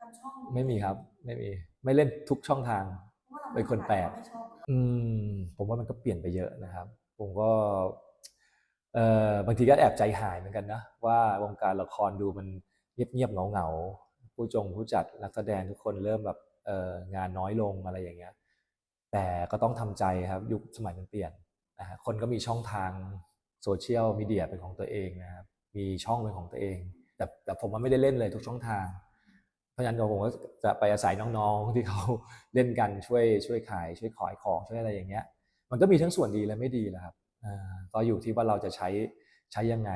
ทำช่องไม่มีครับ ไม่มี ไม่เล่นทุกช่องทาง พราะว่าราเป็นคนแปลก ไม่ชอบอืมผมว่ามันก็เปลี่ยนไปเยอะนะครับ ผมก็เอ่อบางทีก็แอบใจหายเหมือนกันนะ ว่าวงการละครดูมันเงียบๆเหงาๆผู้จงผู้จัดนักแสดงทุกคนเริ่มแบบเอ่องานน้อยลงอะไรอย่างเงี้ย แต่ก็ต้องทำใจครับยุคสมัยมันเปลี่ยนนะฮะคนก็มีช่องทางโซเชียลมีเดียเป็นของตัวเองนะครับ มีช่องเป็นของตัวเอง แต่แต่ผมว่าไม่ได้เล่นเลยทุกช่องทางเพ ราะฉะนั้นผมก็จะไปอาศัยน้องๆ ที่เขาเล่นกันช่วยช่วยขาย ช่วยขายของช่วยอะไรอย่างเงี้ย มันก็มีทั้งส่วนดีและไม่ดีแหละครับอ่าก็อยู่ที่ว่าเราจะใช้ใช้ยังไง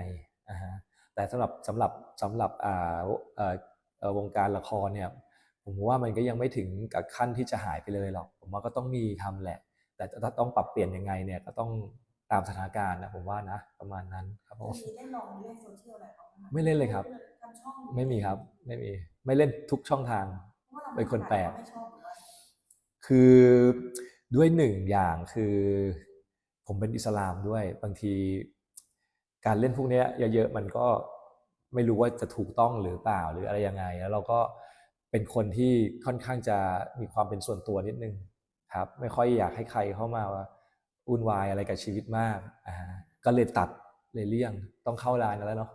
อ่าฮะแต่สำหรับสำหรับสำหรับอ่าเอ่อเอ่อวงการละครเนี่ยผมว่ามันก็ยังไม่ถึงกับขั้นที่จะหายไปเลยหรอก ผมว่าก็ต้องมีทำแหละ แต่ถ้าต้องปรับเปลี่ยนยังไงเนี่ยก็ต้องตามสถานการณ์นะผมว่านะประมาณนั้นครับผมมีได้ลองเล่นโซเชียลอะไรบ้างหไม่เล่นเลยครับทำช่องไม่มีครับ ไม่มีไม่เล่นทุกช่องทางพราะว่าราเป็นคนแปลกไม่ชอบหรือว่าคือด้วยหนึ่งอย่างคือ ผมเป็นอิสลามด้วย บางทีการเล่นพวกเนี้ยเยอะๆมันก็ไม่รู้ว่าจะถูกต้องหรือเปล่าหรืออะไรยังไง แล้วเราก็เป็นคนที่ค่อนข้างจะมีความเป็นส่วนตัวนิดนึงครับ ไม่ค่อยอยากให้ใครเข้ามาว่าวุ่นวายอะไรกับชีวิตมากอ่าก็เลยตัดเลยเลี่ยงต้องเข้าร้านกันแล้วเนาะ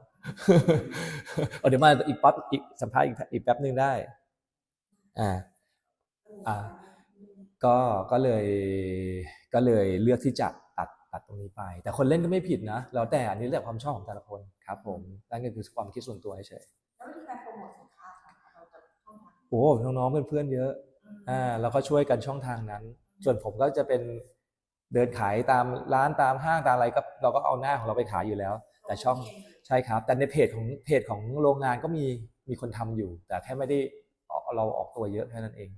เอาเดี๋ยวมาอีกปั๊บอีกสัมภาษณ์อีกอีกแป๊บหนึ่งได้ อ่า อ่า ก็ ก็เลย ก็เลยเลือกที่จะตัด ตัดตรงนี้ไป แต่คนเล่นก็ไม่ผิดนะ แล้วแต่อันนี้เรื่องความชอบของแต่ละคนครับ ผมนั่นก็คือความคิดส่วนตัวเฉยแล้ววิธีการโปรโมทสินค้าของเราจะช่องทางๆโอ้น้องๆเพื่อนๆเยอะ อ่า แล้วก็ช่วยกันช่องทางนั้น ส่วนผมก็จะเป็นเดินขายตามร้านตามห้างตามอะไรก็เราก็เอาหน้าของเราไปขายอยู่แล้ว แต่ช่อง ใช่ครับ แต่ในเพจของเพจของโรงงานก็มีมีคนทำอยู่ แต่แค่ไม่ได้เราออกตัวเยอะแค่นั้นเอง